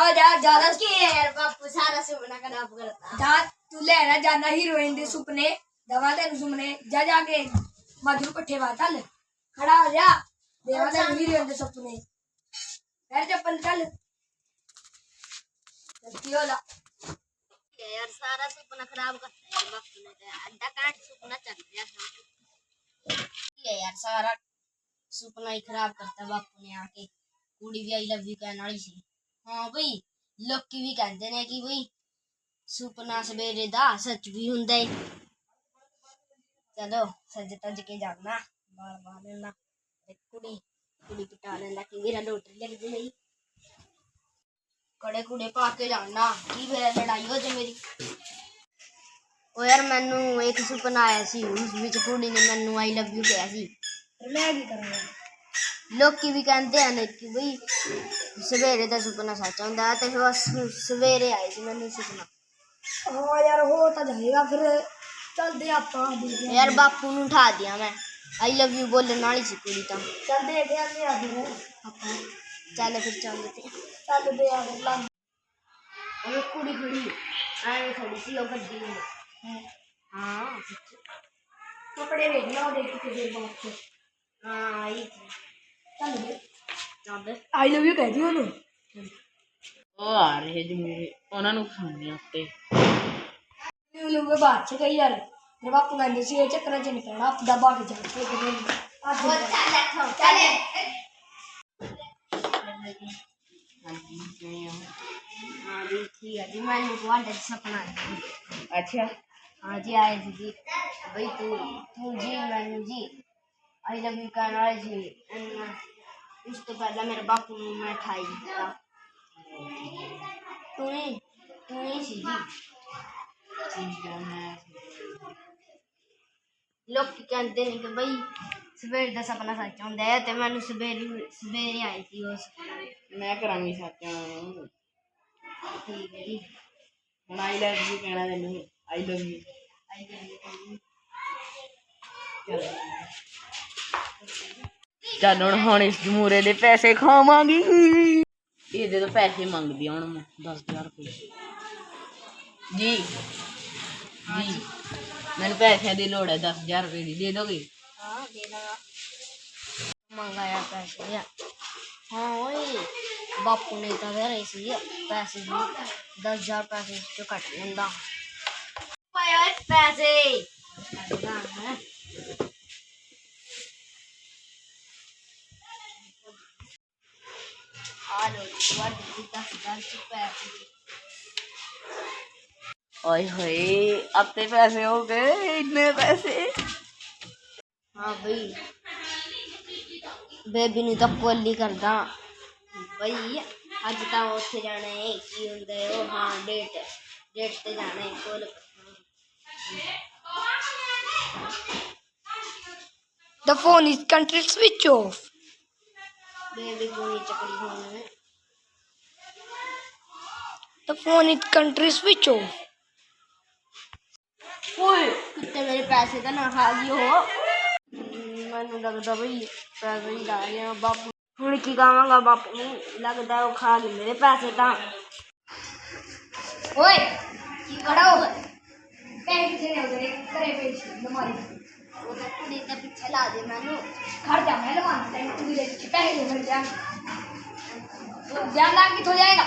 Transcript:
जाओ जाओ ज़्यादा की यार बापू सारा सुपना का नाप करता जा तुले ना जाना हीरोइन दे दवा दे जा मधुर चल। खड़ा हो जा। देवा दे हीरोइन दे यार चप्पल चल। यार सारा सुपना खराब करता है बापू ने तो अड्डा काट चल गया। यार सारा सुपना ही खराब करता बापू ने आके। कुड़ी भी आई लव यू कहना ही ਆ ਕੇ ਕੁੜੀ ਵੀ ਆਈ ਲਵ ਯੂ ਕਹਿਣ ਵਾਲੀ ਸੀ ਹਾਂ ਬਈ ਲੋਕੀ ਵੀ ਕਹਿੰਦੇ ਨੇ ਕਿ ਬਈ ਸੁਪਨਾ ਸਵੇਰੇ ਦਾ ਸੱਚ ਵੀ ਹੁੰਦਾ ਏ ਚਲੋ ਸੱਜ ਤੱਜ ਕੇ ਜਾਣਾ ਬਾਲ ਬਾਲ ਲੈਣਾ ਤੇ ਕੁੜੀ ਕੁੜੀ ਪਟਾ ਲੈਂਦਾ ਕਿ ਮੇਰਾ ਲੋਟਰੀ ਲੱਗ ਜਾਈ ਕੜੇ ਕੁੜੇ ਪਾ ਕੇ ਜਾਣਾ ਕੀ ਮੇਰਾ ਲੜਾਈ ਹੋ ਜਾ ਮੇਰੀ ਉਹ ਯਾਰ ਮੈਨੂੰ ਇੱਕ ਸੁਪਨਾ ਆਇਆ ਸੀ ਉਸ ਵਿੱਚ ਕੁੜੀ ਨੇ ਮੈਨੂੰ ਆਈ ਲਵ ਯੂ ਕਿਹਾ ਸੀ ਮੈਂ ਕੀ ਕਰਾਂਗਾ ਲੋਕੀ ਵੀ ਕਹਿੰਦੇ ਹਨ ਕਿ ਬਈ ਸਵੇਰੇ ਦਾ ਸੁਪਨਾ ਸੱਚ ਹੁੰਦਾ ਹੈ ਤੇ ਬਸ ਸਵੇਰੇ ਆਈ ਸੀ ਮੈਨੂੰ ਸੁਪਨਾ ਹਾਂ ਯਾਰ ਹੋ ਤਾਂ ਜਾਏਗਾ ਫਿਰ ਚੱਲਦੇ ਆਪਾਂ ਦੇਖਦੇ ਹਾਂ। ਯਾਰ ਬਾਪੂ ਨੂੰ ਉਠਾ ਦਿਆ ਮੈਂ ਆਈ ਲਵ ਯੂ ਬੋਲਣ ਵਾਲੀ ਸੀ ਕੁੜੀ ਤਾਂ ਚੱਲ ਦੇਖਦੇ ਆਂ ਆ ਫਿਰ ਆਪਾਂ ਚੱਲ ਫਿਰ ਚੱਲਦੇ ਤੇ ਚੱਲਦੇ ਆ ਫਿਰ ਲੰਘ ਉਹ ਕੁੜੀ ਖੜੀ ਐਵੇਂ ਖੜੀ ਸੀ ਉਹ ਗੱਡੀ ਨੂੰ ਹਾਂ ਕੱਪੜੇ ਵੇਖ ਲਾ ਉਹਦੇ ਕਿਤੇ ਦੇਰ ਬਾਅਦ ਚ ਹਾਂ ਆਈ ਸੀ। ਚੱਲ ਵੇ ਚੱਲ ਆਈ ਲਵ ਯੂ ਕਹਿ ਦੀ ਉਹਨੂੰ ਉਹ ਆ ਰਹੇ ਜਮੂਰੇ ਉਹਨਾਂ ਨੂੰ ਖਾਣੇ ਉੱਤੇ ਉਹਨੂੰ ਮੈਂ ਬਾਅਦ ਚ ਕਹੀ ਯਾਰ ਮੇਰੇ ਬਾਪੂ ਕਹਿੰਦੇ ਸੀ ਇਹ ਚੱਕਰਾਂ ਚ ਨਹੀਂ ਪੈਣਾ ਆਪਦਾ ਬਾਕੀ ਚੱਲ ਕੇ ਕਿਤੇ ਅੱਜ ਚੱਲ ਇੱਥੋਂ ਚੱਲ ਹਾਂਜੀ ਕਿਵੇਂ ਹੋ ਹਾਂ ਜੀ ਠੀਕ ਹੈ ਜੀ ਮੈਨੂੰ ਤੁਹਾਡਾ ਸੁਪਨਾ ਆਇਆ ਸੀ। ਅੱਛਾ हाँ जी आए थे जी भाई तू तू जी मैंने जी आई लव यू कहना है जी उसको पहले मेरे बाप ने मिठाई दिया तू ही तू ही? सीधी लोग तो कहते हैं कि भाई सवेर का सपना सच होंगे तो मैं सवेर सवेर आई थी उस मैं करा सच ठीक है। जी हम आई लव यू कहना तेन आई लव यू ਚੱਲ ਹੁਣ ਹੁਣ ਇਸ ਜਮੂਰੇ ਦੇ ਪੈਸੇ ਖਾਵਾਂਗੀ। ਇਹਦੇ ਤੋਂ ਪੈਸੇ ਮੰਗਦੀ ਹੁਣ ਮੈਂ 10000 ਰੁਪਏ। ਜੀ। ਜੀ। ਮੈਨੂੰ ਪੈਸਿਆਂ ਦੀ ਲੋੜ ਹੈ 10000 ਰੁਪਏ ਦੀ ਦੇ ਦੋਗੇ? ਹਾਂ ਦੇ ਦਾਂਗਾ। ਮੰਗਾਇਆ ਪੈਸੇ ਆ। ਹਾਂ ਓਏ ਬਾਪੂ ਨੇ ਤਾਂ ਵੇਰੇ ਸੀ ਪੈਸੇ ਦੀ 10000 ਪੈਸੇ ਚੋਂ ਕੱਟ ਲੈਂਦਾ ਪਾਇਆ ਪੈਸੇ। ਕਰਦਾ ਹੈ। ओए अब तो पैसे हो गए इतने पैसे हाँ भाई बेबी ने तो कोली कर दई अज तो उत्थे जाना की होंगे हाँ डेट डेट से जाने कोल The phone is currently switched off. Baby, go and check the phone. The phone in country switch off. ओए कितने मेरे पैसे का ना खा लियो मैं लगता भाई पैसे ही खा गया बापू फुल की खावागा बापू लगता वो खा गए मेरे पैसे का। ओए की खड़ा हो गए बैंक से उधर एक करे पेंशन हमारी वो तो देता पीछे ला मैंने। घर जा मैं लगवाना टैंक तू भी ले पैसे दे मेरे जान जान लाग की हो जाएगा